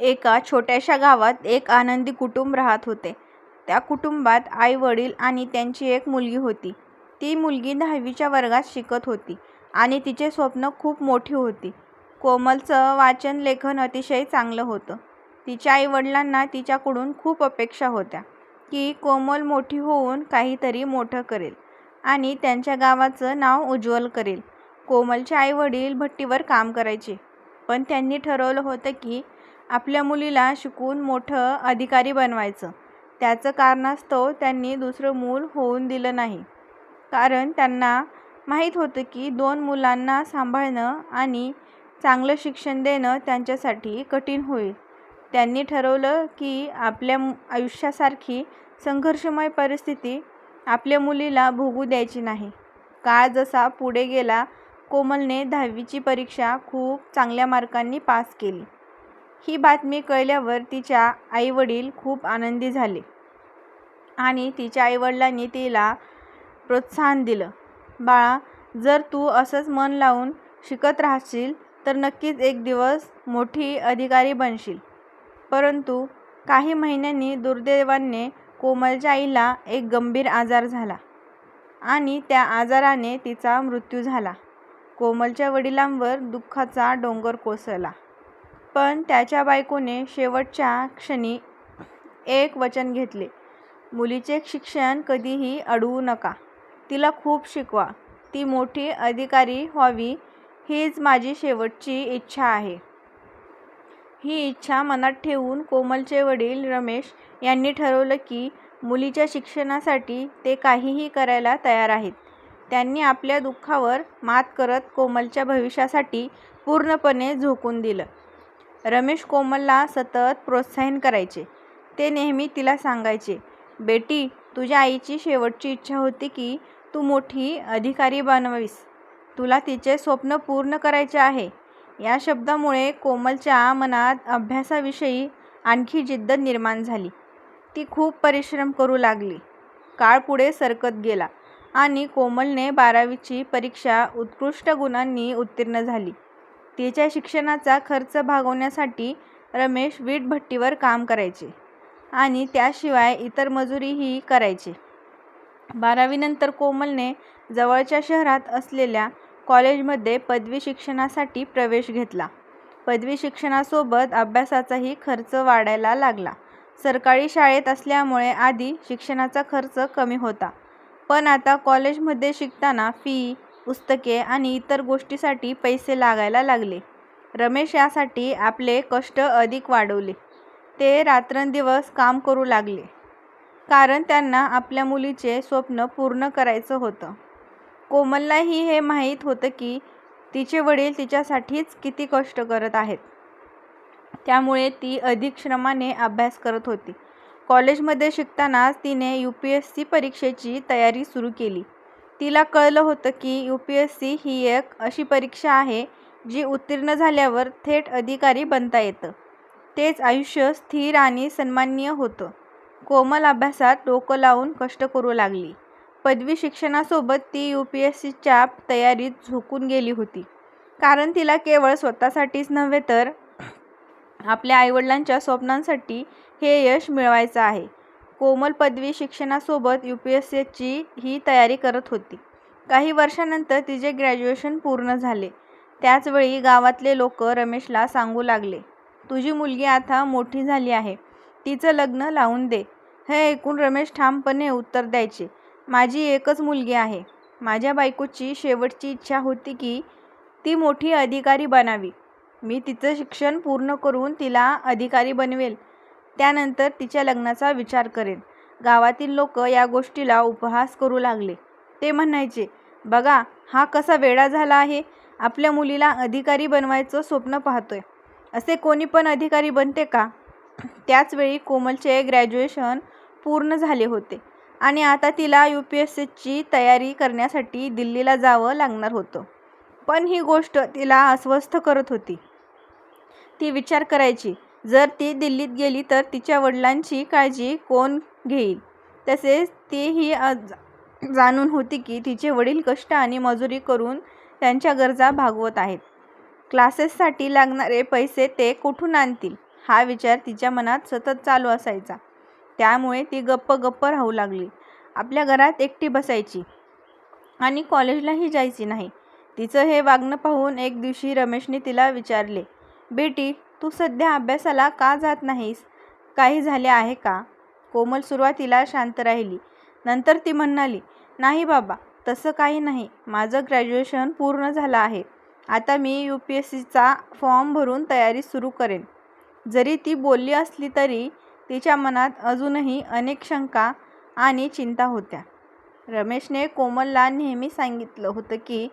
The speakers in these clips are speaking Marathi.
एका छोट्याशा गावात एक आनंदी कुटुंब राहत होते. त्या कुटुंबात आई-वडील आणि त्यांची एक मुलगी होती. ती मुलगी दहावीच्या वर्गात शिकत होती आणि तिचे स्वप्न खूप मोठी होती. कोमलचं वाचन-लेखन अतिशय चांगलं होतं. तिच्या आई-वडिलांना तिच्याकडून खूप अपेक्षा होत्या की कोमल मोठी होऊन काहीतरी मोठं करेल आणि त्यांच्या गावाचं नाव उज्ज्वल करेल. कोमलचे आई-वडील भट्टीवर काम करायचे, पण त्यांनी ठरवलं होतं की आपल्या मुलीला शिकून मोठं अधिकारी बनवायचं. त्याचं कारणास्तव त्यांनी दुसरं मूल होऊन दिलं नाही. कारण त्यांना माहीत होतं की दोन मुलांना सांभाळणं आणि चांगलं शिक्षण देणं त्यांच्यासाठी कठीण होईल. त्यांनी ठरवलं की आपल्या आयुष्यासारखी संघर्षमय परिस्थिती आपल्या मुलीला भोगू द्यायची नाही. काळ जसा पुढे गेला कोमलने दहावीची परीक्षा खूप चांगल्या मार्कांनी पास केली. ही बातमी कळल्यावर तिच्या आईवडील खूप आनंदी झाले आणि तिच्या आईवडिलांनी तिला प्रोत्साहन दिलं, "बाळा, जर तू असंच मन लावून शिकत राहशील तर नक्कीच एक दिवस मोठी अधिकारी बनशील." परंतु काही महिन्यांनी दुर्दैवाने कोमलच्या आईला एक गंभीर आजार झाला आणि त्या आजाराने तिचा मृत्यू झाला. कोमलच्या वडिलांवर दुःखाचा डोंगर कोसळला. पण त्याच्या बायकोने शेवटच्या क्षणी एक वचन घेतले, "मुलीचे शिक्षण कधीही अडवू नका. तिला खूप शिकवा. ती मोठी अधिकारी व्हावी हीच माझी शेवटची इच्छा आहे." ही इच्छा मनात ठेवून कोमलचे वडील रमेश यांनी ठरवलं की मुलीच्या शिक्षणासाठी ते काहीही करायला तयार आहेत. त्यांनी आपल्या दुःखावर मात करत कोमलच्या भविष्यासाठी पूर्णपणे झोकून दिलं. रमेश कोमलला सतत प्रोत्साहित करायचे. ते नेहमी तिला सांगायचे, "बेटी, तुझ्या आईची शेवटची इच्छा होती की तू मोठी अधिकारी बनावीस. तुला तिचे स्वप्न पूर्ण करायचे आहे." या शब्दांमुळे कोमलच्या मनात अभ्यासाविषयी आणखी जिद्द निर्माण झाली. ती खूप परिश्रम करू लागली. काळ पुढे सरकत गेला आणि कोमलने बारावीची परीक्षा उत्कृष्ट गुणांनी उत्तीर्ण झाली. तिच्या शिक्षणाचा खर्च भागवण्यासाठी रमेश वीट-भट्टीवर काम करायचे आणि त्याशिवाय इतर मजुरीही करायचे. बारावीनंतर कोमलने जवळच्या शहरात असलेल्या कॉलेजमध्ये पदवी शिक्षणासाठी प्रवेश घेतला. पदवी शिक्षणासोबत अभ्यासाचाही खर्च वाढायला लागला. सरकारी शाळेत असल्यामुळे आधी शिक्षणाचा खर्च कमी होता, पण आता कॉलेजमध्ये शिकताना फी, पुस्तके आणि इतर गोष्टीसाठी पैसे लागायला लागले. रमेश यासाठी आपले कष्ट अधिक वाढवले. ते रात्रंदिवस काम करू लागले, कारण त्यांना आपल्या मुलीचे स्वप्न पूर्ण करायचं होतं. कोमललाही हे माहीत होतं की तिचे वडील तिच्यासाठीच किती कष्ट करत आहेत. त्यामुळे ती अधिक श्रमाने अभ्यास करत होती. कॉलेजमध्ये शिकतानाच तिने यू पी एस सी परीक्षेची तयारी सुरू केली. तिला कळलं होतं की यू पी एस सी ही एक अशी परीक्षा आहे जी उत्तीर्ण झाल्यावर थेट अधिकारी बनता येतं. तेच आयुष्य स्थिर आणि सन्माननीय होतं. कोमल अभ्यासात डोकं लावून कष्ट करू लागली. पदवी शिक्षणासोबत ती यू पी एस सीच्या तयारीत झोकून गेली होती. कारण तिला केवळ स्वतःसाठीच नव्हे तर आपल्या आईवडिलांच्या स्वप्नांसाठी हे यश मिळवायचं आहे. कोमल पदवी शिक्षणासोबत यू पी एस एसची ही तयारी करत होती. काही वर्षानंतर तिचे ग्रॅज्युएशन पूर्ण झाले. त्याचवेळी गावातले लोक रमेशला सांगू लागले, "तुझी मुलगी आता मोठी झाली आहे. तिचं लग्न लावून दे." हे ऐकून रमेश ठामपणे उत्तर द्यायचे, "माझी एकच मुलगी आहे. माझ्या बायकोची शेवटची इच्छा होती की ती मोठी अधिकारी बनावी. मी तिचं शिक्षण पूर्ण करून तिला अधिकारी बनवेल त्यानंतर तिच्या लग्नाचा विचार करेन." गावातील लोक या गोष्टीला उपहास करू लागले. ते म्हणायचे, "बघा, हा कसा वेडा झाला आहे. आपल्या मुलीला अधिकारी बनवायचं स्वप्न पाहतोय. असे कोणी पण अधिकारी बनते का?" त्याचवेळी कोमलचे ग्रॅज्युएशन पूर्ण झाले होते आणि आता तिला यू पी एस सीची तयारी करण्यासाठी दिल्लीला जावं लागणार होतं. पण ही गोष्ट तिला अस्वस्थ करत होती. ती विचार करायची, जर ती दिल्लीत गेली तर तिच्या वडिलांची काळजी कोण घेईल? तसेच ती ही जाणून होती की तिचे वडील कष्ट आणि मजुरी करून त्यांच्या गरजा भागवत आहेत. क्लासेससाठी लागणारे पैसे ते कुठून आणतील? हा विचार तिच्या मनात सतत चालू असायचा त्यामुळे ती गप्प गप्प राहू लागली आपल्या घरात एकटी बसायची आणि कॉलेजलाही जायची नाही तिचं हे वागणं पाहून एक दिवशी रमेशने तिला विचारले बेटी तू सध्या अभ्यासाला का जात नाहीस? काही झाले आहे का? कोमल सुरुवातीला शांत राहिली. नंतर ती म्हणाली नाही बाबा तसं काही नाही. माझं ग्रॅज्युएशन पूर्ण झालं आहे. आता मी यू पी एस सीचा फॉर्म भरून तयारी सुरू करेन. जरी ती बोलली असली तरी तिच्या मनात अजूनही अनेक शंका आणि चिंता होत्या. रमेशने कोमलला नेहमी सांगितलं होतं की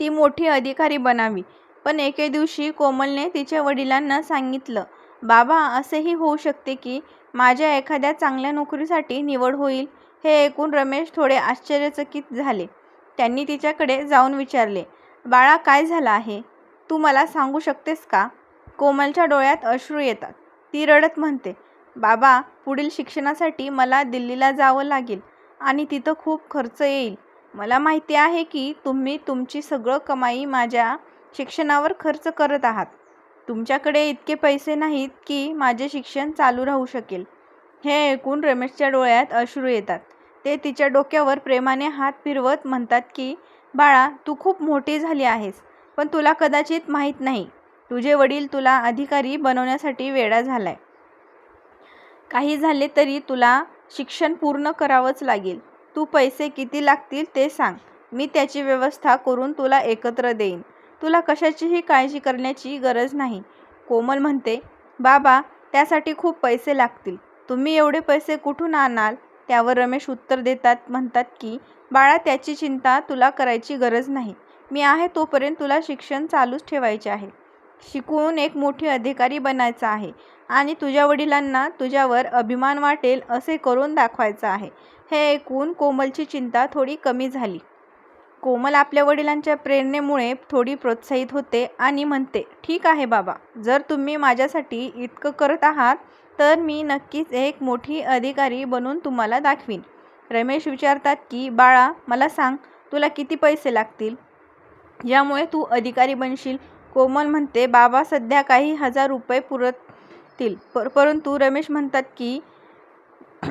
ती मोठी अधिकारी बनावी. पण एके दिवशी कोमलने तिच्या वडिलांना सांगितलं बाबा असेही होऊ शकते की माझ्या एखाद्या चांगल्या नोकरीसाठी निवड होईल. हे ऐकून रमेश थोडे आश्चर्यचकित झाले. त्यांनी तिच्याकडे जाऊन विचारले बाळा काय झालं आहे? तू मला सांगू शकतेस का? कोमलच्या डोळ्यात अश्रू येतात. ती रडत म्हणते बाबा पुढील शिक्षणासाठी मला दिल्लीला जावं लागेल आणि तिथं खूप खर्च येईल. मला माहिती आहे की तुम्ही तुमची सगळं कमाई माझ्या शिक्षणावर खर्च करत आहात. तुमच्याकडे इतके पैसे नाहीत की माझे शिक्षण चालू राहू शकेल. हे ऐकून रमेशच्या डोळ्यात अश्रू येतात. ते तिच्या डोक्यावर प्रेमाने हात फिरवत म्हणतात की बाळा तू खूप मोठी झाली आहेस पण तुला कदाचित माहीत नाही. तुझे वडील तुला अधिकारी बनवण्यासाठी वेडा झालाय. काही झाले तरी तुला शिक्षण पूर्ण करावंच लागेल. तू पैसे किती लागतील ते सांग. मी त्याची व्यवस्था करून तुला एकत्र देईन. तुला कशाचीही काळजी करण्याची गरज नाही. कोमल म्हणते बाबा त्यासाठी खूप पैसे लागतील. तुम्ही एवढे पैसे कुठून आणाल? त्यावर रमेश उत्तर देतात म्हणतात की बाळा त्याची चिंता तुला करायची गरज नाही. मी आहे तोपर्यंत तुला शिक्षण चालूच ठेवायचे आहे. शिकून एक मोठी अधिकारी बनायचा आहे आणि तुझ्या वडिलांना तुझ्यावर अभिमान वाटेल असे करून दाखवायचं आहे. हे ऐकून कोमलची चिंता थोडी कमी झाली. कोमल आपल्या वडिलांच्या प्रेरणेमुळे थोडी प्रोत्साहित होते आणि म्हणते ठीक आहे बाबा जर तुम्ही माझ्यासाठी इतकं करत आहात तर मी नक्कीच एक मोठी अधिकारी बनून तुम्हाला दाखवीन. रमेश विचारतात की बाळा मला सांग तुला किती पैसे लागतील? यामुळे तू अधिकारी बनशील. कोमल म्हणते बाबा सध्या काही हजार रुपये पुरतील पर परंतु रमेश म्हणतात की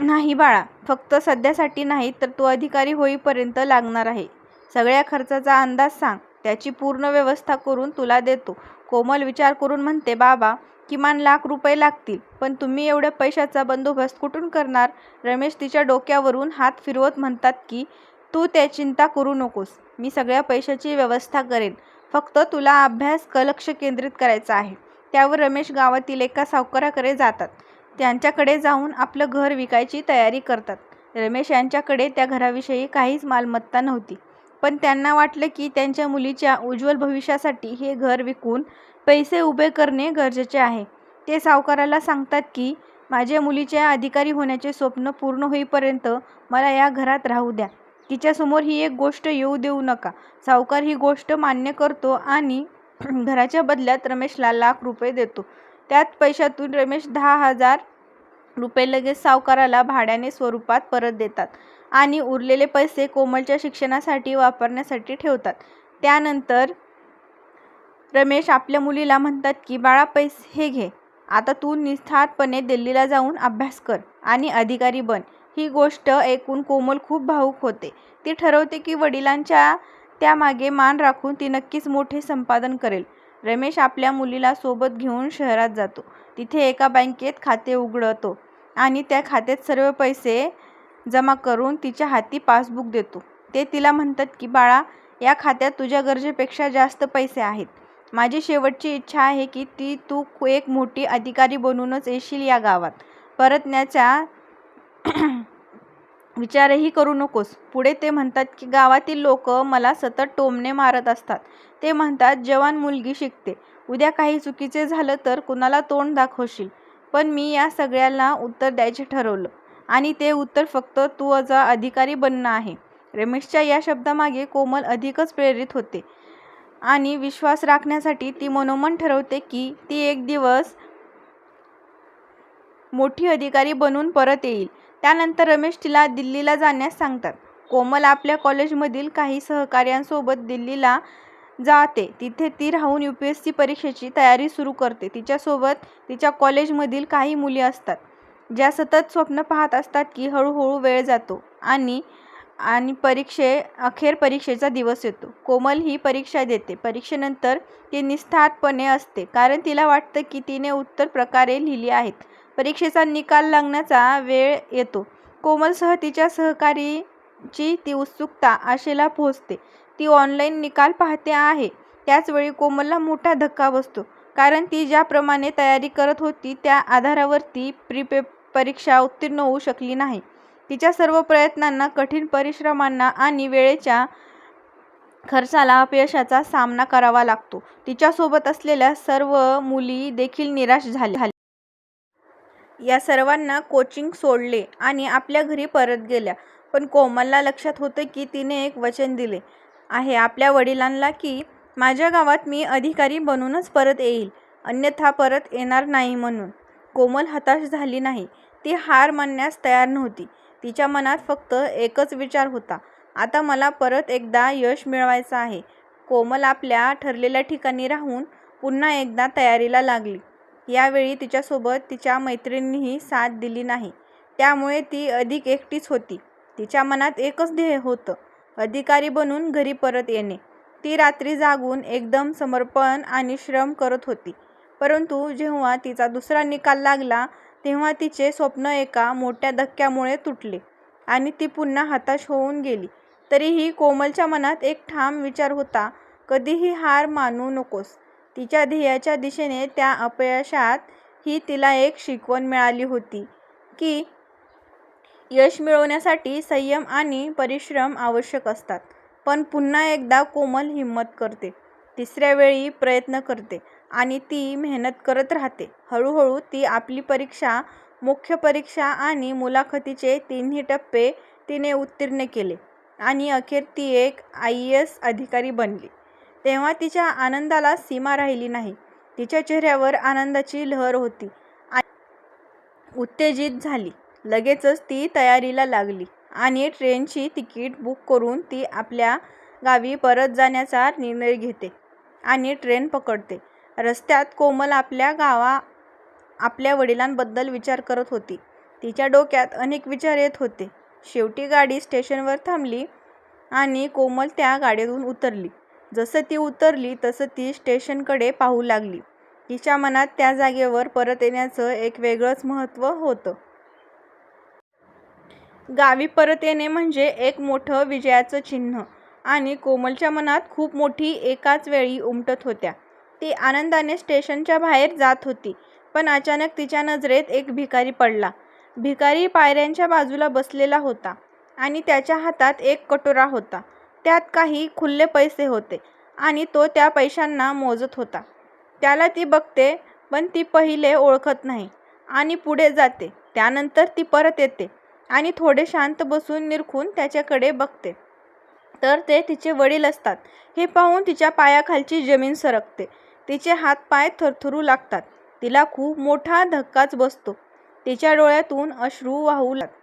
नाही बाळा फक्त सध्यासाठी नाही तर तू अधिकारी होईपर्यंत लागणार आहे. सगळ्या खर्चाचा अंदाज सांग. त्याची पूर्ण व्यवस्था करून तुला देतो. कोमल विचार करून म्हणते बाबा किमान लाख रुपये लागतील पण तुम्ही एवढ्या पैशाचा बंदोबस्त कुठून करणार? रमेश तिच्या डोक्यावरून हात फिरवत म्हणतात की तू त्या चिंता करू नकोस. मी सगळ्या पैशाची व्यवस्था करेन. फक्त तुला अभ्यास क लक्ष केंद्रित करायचा आहे. त्यावर रमेश गावातील एका सावकाराकडे जातात. त्यांच्याकडे जाऊन आपलं घर विकायची तयारी करतात. रमेश यांच्याकडे त्या घराविषयी काहीच मालमत्ता नव्हती. पण त्यांना वाटलं की त्यांच्या मुलीच्या उज्ज्वल भविष्यासाठी हे घर विकून पैसे उभे करणे गरजेचे आहे. ते सावकाराला सांगतात की माझ्या मुलीच्या अधिकारी होण्याचे स्वप्न पूर्ण होईपर्यंत मला या घरात राहू द्या. तिच्यासमोर ही एक गोष्ट येऊ देऊ नका. सावकार ही गोष्ट मान्य करतो आणि घराच्या बदल्यात रमेशला लाख रुपये देतो. त्यात पैशातून रमेश दहा हजार रुपये लगेच सावकाराला भाड्याने स्वरूपात परत देतात आणि उरलेले पैसे कोमलच्या शिक्षणासाठी वापरण्यासाठी ठेवतात. त्यानंतर रमेश आपल्या मुलीला म्हणतात की बाळा पैसे हे घे. आता तू निस्थातपणे दिल्लीला जाऊन अभ्यास कर आणि अधिकारी बन. ही गोष्ट ऐकून कोमल खूप भावूक होते. ती ठरवते की वडिलांच्या त्यामागे मान राखून ती नक्कीच मोठे संपादन करेल. रमेश आपल्या मुलीला सोबत घेऊन शहरात जातो. तिथे एका बँकेत खाते उघडतो आणि त्या खात्यात सर्व पैसे जमा करून तिच्या हाती पासबुक देतो. ते तिला म्हणतात की, बाळा, या खात्यात तुझ्या गरजेपेक्षा जास्त पैसे आहेत. माझी शेवटची इच्छा आहे की ती तू एक मोठी अधिकारी बनूनच येशील. या गावात परतण्याच्या विचारही करू नकोस. पुढे ते म्हणतात की, गावातील लोक मला सतत टोमणे मारत असतात. ते म्हणतात, जवान मुलगी शिकते. उद्या काही चुकीचे झालं तर कुणाला तोंड दाखवशील? पण मी या सगळ्याला उत्तर द्यायचे ठरवलं आणि ते उत्तर फक्त तू अजा अधिकारी बनणं आहे. रमेशच्या या शब्दामागे कोमल अधिकच प्रेरित होते आणि विश्वास राखण्यासाठी ती मनोमन ठरवते की ती एक दिवस मोठी अधिकारी बनून परत येईल. त्यानंतर रमेश तिला दिल्लीला जाण्यास सांगतात. कोमल आपल्या कॉलेजमधील काही सहकाऱ्यांसोबत दिल्लीला जाते. तिथे ती राहून यू पी एस सी परीक्षेची तयारी सुरू करते. तिच्यासोबत तिच्या कॉलेजमधील काही मुली असतात, ज्या सतत स्वप्न पाहत असतात की हळूहळू वेळ जातो आणि आणि परीक्षे अखेर परीक्षेचा दिवस येतो. कोमल ही परीक्षा देते. परीक्षेनंतर ती निस्थातपणे असते, कारण तिला वाटतं की तिने उत्तर प्रकारे लिहिली आहेत. परीक्षेचा निकाल लागण्याचा वेळ येतो. कोमलसह तिच्या सहकारीची ती उत्सुकता आशेला पोहोचते. ती ऑनलाईन निकाल पाहते आहे. त्याचवेळी कोमलला मोठा धक्का बसतो, कारण ती ज्याप्रमाणे तयारी करत होती त्या आधारावर ती परीक्षा उत्तीर्ण होऊ शकली नाही. तिच्या सर्व प्रयत्नांना, कठीण परिश्रमांना आणि वेळेच्या खर्चाला अपयशाचा सामना करावा लागतो. तिच्यासोबत असलेल्या सर्व मुली देखील निराश झाल्या. या सर्वांना कोचिंग सोडले आणि आपल्या घरी परत गेल्या. पण कोमलला लक्षात होतं की तिने एक वचन दिले आहे आपल्या वडिलांना की, माझ्या गावात मी अधिकारी बनूनच परत येईल अन्यथा परत येणार नाही. म्हणून कोमल हताश झाली नाही. ती हार मानण्यास तयार नव्हती. तिच्या मनात फक्त एकच विचार होता, आता मला परत एकदा यश मिळवायचं आहे. कोमल आपल्या ठरलेल्या ठिकाणी राहून पुन्हा एकदा तयारीला लागली. यावेळी तिच्यासोबत तिच्या मैत्रिणींनीही साथ दिली नाही. त्यामुळे ती अधिक एकटीच होती. तिच्या मनात एकच ध्येय होतं, अधिकारी बनून घरी परत येणे. ती रात्री जागून एकदम समर्पण आणि श्रम करत होती. परंतु जेव्हा तिचा दुसरा निकाल लागला तेव्हा तिचे स्वप्न एका मोठ्या धक्क्यामुळे तुटले आणि ती पुन्हा हताश होऊन गेली. तरीही कोमलच्या मनात एक ठाम विचार होता, कधीही हार मानू नकोस. तिच्या ध्येयाच्या दिशेने त्या अपयशात ही तिला एक शिकवण मिळाली होती की, यश मिळवण्यासाठी संयम आणि परिश्रम आवश्यक असतात. पण पुन्हा एकदा कोमल हिंमत करते. तिसऱ्या वेळी प्रयत्न करते आणि ती मेहनत करत राहते. हळूहळू ती आपली परीक्षा, मुख्य परीक्षा आणि मुलाखतीचे तिन्ही टप्पे तिने उत्तीर्ण केले आणि अखेर ती एक आय एस अधिकारी बनली. तेव्हा तिच्या आनंदाला सीमा राहिली नाही. तिच्या चेहऱ्यावर आनंदाची लहर होती आणि उत्तेजित झाली. लगेचच ती तयारीला लागली आणि ट्रेनची तिकीट बुक करून ती आपल्या गावी परत जाण्याचा निर्णय घेते आणि ट्रेन पकडते. रस्त्यात कोमल आपल्या वडिलांबद्दल विचार करत होती. तिच्या डोक्यात अनेक विचार येत होते. शेवटी गाडी स्टेशनवर थांबली आणि कोमल त्या गाडीतून उतरली. जसं ती उतरली तसं ती स्टेशनकडे पाहू लागली. तिच्या मनात त्या जागेवर परत येण्याचं एक वेगळंच महत्त्व होतं. गावी परत येणे म्हणजे एक मोठं विजयाचं चिन्ह आणि कोमलच्या मनात खूप मोठी एकाच वेळी उमटत होत्या. ती आनंदाने स्टेशनच्या बाहेर जात होती. पण अचानक तिच्या नजरेत एक भिकारी पडला. भिकारी पायऱ्यांच्या बाजूला बसलेला होता आणि त्याच्या हातात एक कटोरा होता. त्यात काही खुल्ले पैसे होते आणि तो त्या पैशांना मोजत होता. त्याला ती बघते, पण ती पहिले ओळखत नाही आणि पुढे जाते. त्यानंतर ती परत येते आणि थोडे शांत बसून निरखून त्याच्याकडे बघते, तर ते तिचे वडील असतात. हे पाहून तिच्या पायाखालची जमीन सरकते. तिचे हात-पाय थरथरू लागतात. तिला खूप मोठा धक्काच बसतो. तिच्या डोळ्यातून अश्रू वाहू लागतात.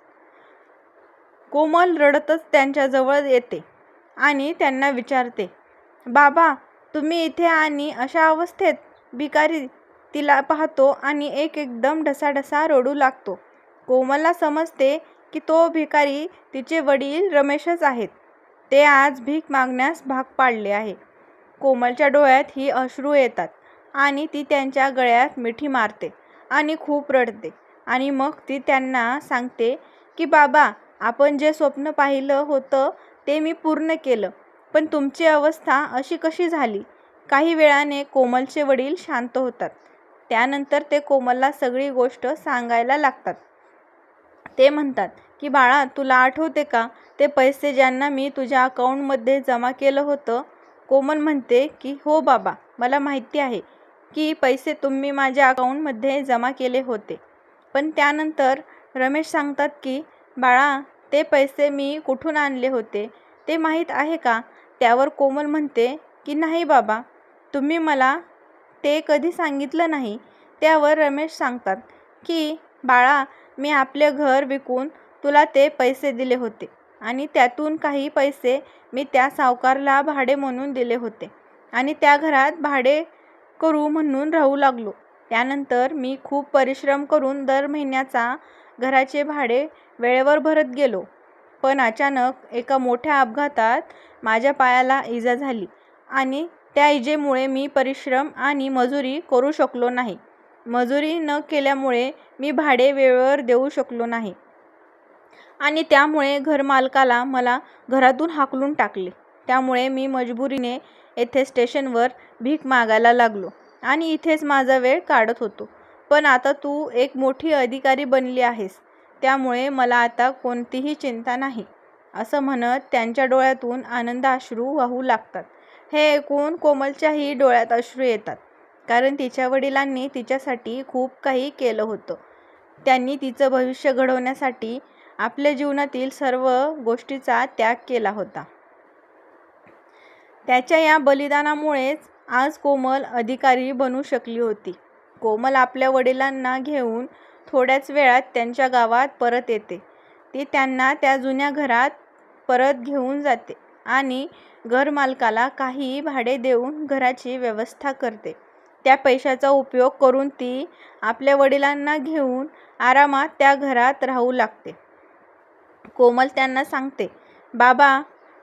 कोमल रडतच त्यांच्याजवळ येते आणि त्यांना विचारते, बाबा, तुम्ही इथे आणि अशा अवस्थेत? भिकारी तिला पाहतो आणि एक एकदम ढसाढसा रडू लागतो. कोमलला समजते की तो भिकारी तिचे वडील रमेशच आहेत. ते आज भीक मागण्यास भाग पाडले आहे. कोमलच्या डोळ्यात ही अश्रू येतात आणि ती त्यांच्या गळ्यात मिठी मारते आणि खूप रडते आणि मग ती त्यांना सांगते की बाबा आपण जे स्वप्न पाहिलं होतं ते मी पूर्ण केलं. पण तुमची अवस्था अशी कशी झाली? काही वेळाने कोमलचे वडील शांत होतात. त्यानंतर ते कोमलला सगळी गोष्ट सांगायला लागतात. ते म्हणतात की बाळा तुला आठवते का? ते पैसे ज्यांना मी तुझ्या अकाउंटमध्ये जमा केलं होतं. कोमल म्हणते की हो बाबा मला माहिती आहे की पैसे तुम्ही माझ्या अकाउंटमध्ये जमा केले होते. पण त्यानंतर रमेश सांगतात की बाळा ते पैसे मी कुठून आणले होते ते माहीत आहे का? त्यावर कोमल म्हणते की नाही बाबा तुम्ही मला ते कधी सांगितलं नाही. त्यावर रमेश सांगतात की बाळा मी आपले घर विकून तुला ते पैसे दिले होते आणि त्यातून काही पैसे मी त्या सावकारला भाडे म्हणून दिले होते आणि त्या घरात भाडे करू म्हणून राहू लागलो. त्यानंतर मी खूप परिश्रम करून दर महिन्याचा घराचे भाडे वेळेवर भरत गेलो. पण अचानक एका मोठ्या अपघातात माझ्या पायाला इजा झाली आणि त्या इजेमुळे मी परिश्रम आणि मजुरी करू शकलो नाही. मजुरी न केल्यामुळे मी भाडे वेळेवर देऊ शकलो नाही आणि त्यामुळे घरमालकाला मला घरातून हाकलून टाकले. त्यामुळे मी मजबुरीने येथे स्टेशनवर भीक मागायला लागलो आणि इथेच माझा वेळ काढत होतो. पण आता तू एक मोठी अधिकारी बनली आहेस. त्यामुळे मला आता कोणतीही चिंता नाही. असं म्हणत त्यांच्या डोळ्यातून आनंदाश्रू वाहू लागतात. हे ऐकून कोमलच्याही डोळ्यात अश्रू येतात. कारण तिच्या वडिलांनी तिच्यासाठी खूप काही केलं होतं. त्यांनी तिचं भविष्य घडवण्यासाठी आपल्या जीवनातील सर्व गोष्टीचा त्याग केला होता. त्याच्या या बलिदानामुळेच आज कोमल अधिकारी बनू शकली होती. कोमल आपल्या वडिलांना घेऊन थोड्याच वेळात त्यांच्या गावात परत येते. ती त्यांना त्या जुन्या घरात परत घेऊन जाते आणि घरमालकाला काही भाडे देऊन घराची व्यवस्था करते. त्या पैशाचा उपयोग करून ती आपल्या वडिलांना घेऊन आरामात त्या घरात राहू लागते. कोमल त्यांना सांगते बाबा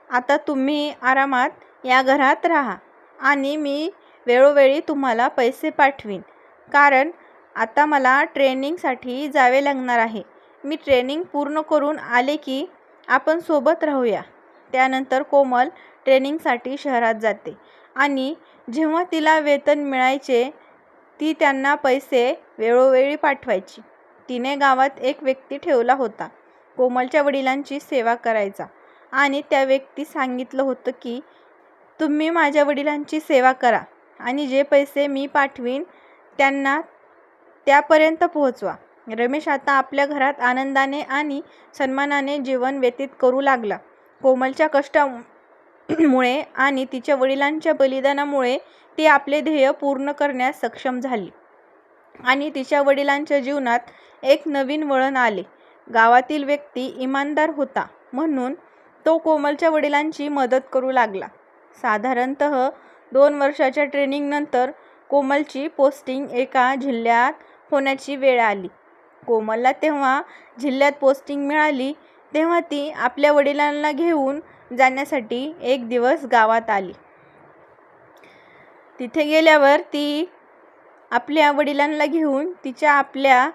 आता तुम्ही आरामात या घरात राहा आणि मी वेळोवेळी तुम्हाला पैसे पाठवीन. कारण आता मला ट्रेनिंगसाठी जावे लागणार आहे. मी ट्रेनिंग पूर्ण करून आले की आपण सोबत राहूया. त्यानंतर कोमल ट्रेनिंगसाठी शहरात जाते आणि जेव्हा तिला वेतन मिळायचे ती त्यांना पैसे वेळोवेळी पाठवायची. तिने गावात एक व्यक्ती ठेवला होता. कोमलच्या वडिलांची सेवा करायचा आणि त्या व्यक्ती सांगितलं होतं की तुम्ही माझ्या वडिलांची सेवा करा आणि जे पैसे मी पाठवीन त्यांना त्यापर्यंत पोहोचवा. रमेश आता आपल्या घरात आनंदाने आणि सन्मानाने जीवन व्यतीत करू लागला. कोमलच्या कष्टामुळे आणि तिच्या वडिलांच्या बलिदानामुळे ती आपले ध्येय पूर्ण करण्यास सक्षम झाली आणि तिच्या वडिलांच्या जीवनात एक नवीन वळण आले. गावातील व्यक्ती इमानदार होता म्हणून तो कोमलच्या वडिलांची मदत करू लागला. साधारणत दोन वर्षाच्या ट्रेनिंगनंतर कोमलची पोस्टिंग एका जिल्ह्यात होण्याची वेळ आली. कोमलला तेव्हा जिल्ह्यात पोस्टिंग मिळाली तेव्हा ती आपल्या वडिलांना घेऊन जाण्यासाठी एक दिवस गावात आली. तिथे गेल्यावर ती आपल्या वडिलांना घेऊन तिच्या आपल्या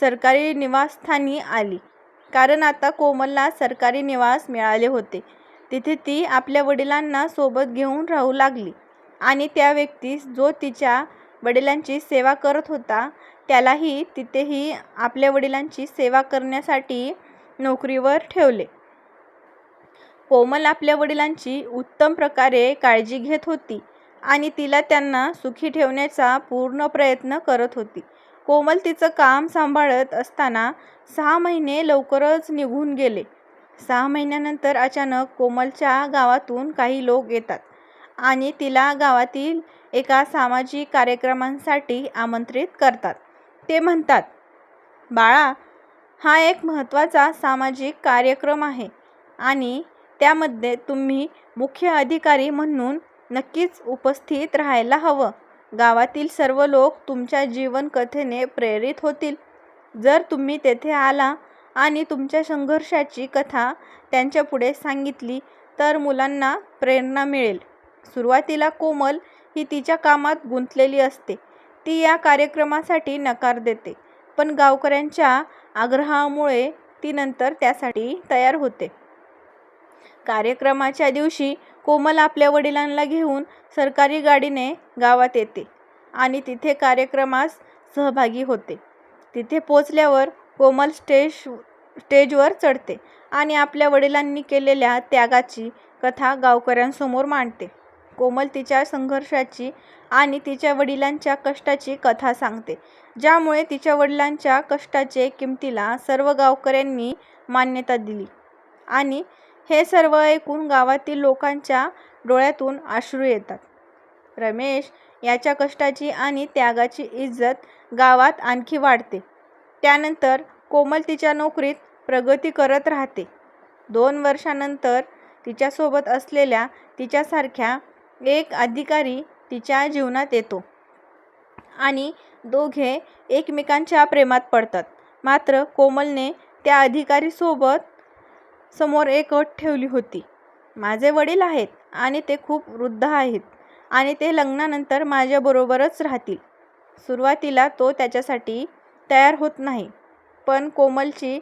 सरकारी निवासस्थानी आली. कारण आता कोमलला सरकारी निवास मिळाले होते. तिथे ती आपल्या वडिलांना सोबत घेऊन राहू लागली. आणि त्या व्यक्तीस जो तिच्या वडिलांची सेवा करत होता त्यालाही तिथेही आपल्या वडिलांची सेवा करण्यासाठी नोकरीवर ठेवले. कोमल आपल्या वडिलांची उत्तम प्रकारे काळजी घेत होती आणि तिला त्यांना सुखी ठेवण्याचा पूर्ण प्रयत्न करत होती. कोमल तिचं काम सांभाळत असताना सहा महिने लवकरच निघून गेले. सहा महिन्यानंतर अचानक कोमलच्या गावातून काही लोक येतात. आणि तिला गावातील एका सामाजिक कार्यक्रमांसाठी आमंत्रित करतात. ते म्हणतात बाळा हा एक महत्त्वाचा सामाजिक कार्यक्रम आहे आणि त्यामध्ये तुम्ही मुख्य अधिकारी म्हणून नक्कीच उपस्थित राहायला हवं. गावातील सर्व लोक तुमच्या जीवनकथेने प्रेरित होतील. जर तुम्ही तेथे आला आणि तुमच्या संघर्षाची कथा त्यांच्यापुढे सांगितली तर मुलांना प्रेरणा मिळेल. सुरुवातीला कोमल ही तिच्या कामात गुंतलेली असते. ती या कार्यक्रमासाठी नकार देते. पण गावकऱ्यांच्या आग्रहामुळे ती नंतर त्यासाठी तयार होते. कार्यक्रमाच्या दिवशी कोमल आपल्या वडिलांना घेऊन सरकारी गाडीने गावात येते आणि तिथे कार्यक्रमास सहभागी होते. तिथे पोचल्यावर कोमल स्टेजवर चढते आणि आपल्या वडिलांनी केलेल्या त्यागाची कथा गावकऱ्यांसमोर मांडते. कोमल तिच्या संघर्षाची आणि तिच्या वडिलांच्या कष्टाची कथा सांगते, ज्यामुळे तिच्या वडिलांच्या कष्टाचे किमतीला सर्व गावकऱ्यांनी मान्यता दिली आणि हे सर्व ऐकून गावातील लोकांच्या डोळ्यातून अश्रू येतात. रमेश याच्या कष्टाची आणि त्यागाची इज्जत गावात आणखी वाढते. त्यानंतर कोमल तिच्या नोकरीत प्रगती करत राहते. दोन वर्षानंतर तिच्यासोबत असलेल्या तिच्यासारख्या एक अधिकारी तिच्या जीवनात येतो आणि दोघे एकमेकांच्या प्रेमात पडतात. मात्र कोमलने त्या अधिकारीसोबत समोर एक अट ठेवली होती. माझे वडील आहेत आणि ते खूप वृद्ध आहेत आणि ते लग्नानंतर माझ्याबरोबरच राहतील. सुरुवातीला तो त्याच्यासाठी तयार होत नाही, पण कोमलची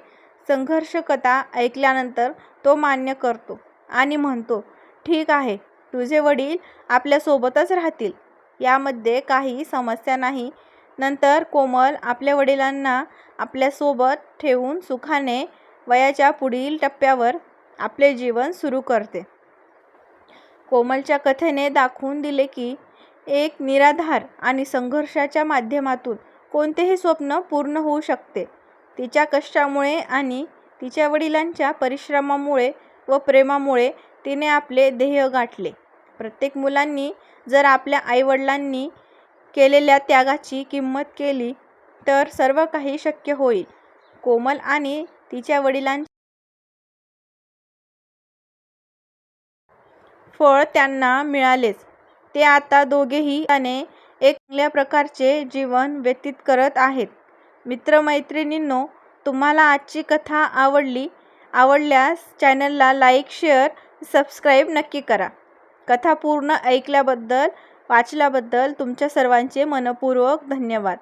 संघर्षकथा ऐकल्यानंतर तो मान्य करतो आणि म्हणतो, ठीक आहे, तुझे वडील आपल्यासोबतच राहतील, यामध्ये काही समस्या नाही. नंतर कोमल आपल्या वडिलांना आपल्यासोबत ठेवून सुखाने वयाच्या पुढील टप्प्यावर आपले जीवन सुरू करते. कोमलच्या कथेने दाखवून दिले की एक निराधार आणि संघर्षाच्या माध्यमातून कोणतेही स्वप्न पूर्ण होऊ शकते. तिच्या कष्टामुळे आणि तिच्या वडिलांच्या परिश्रमामुळे व प्रेमामुळे तिने आपले ध्येय गाठले. प्रत्येक मुलांनी जर आपल्या आईवडिलांनी केलेल्या त्यागाची किंमत केली तर सर्व काही शक्य होईल. कोमल आणि तिच्या वडिलांचे फळ त्यांना मिळालेच. ते आता दोघेही त्याने एक चांगल्या प्रकारचे जीवन व्यतीत करत आहेत. मित्रमैत्रिणींनो तुम्हाला आजची कथा आवडली आवडल्यास चॅनलला लाईक, शेअर, सबस्क्राईब नक्की करा. कथा पूर्ण ऐकल्याबद्दल, वाचल्याबद्दल तुमच्या सर्वांचे मनःपूर्वक धन्यवाद.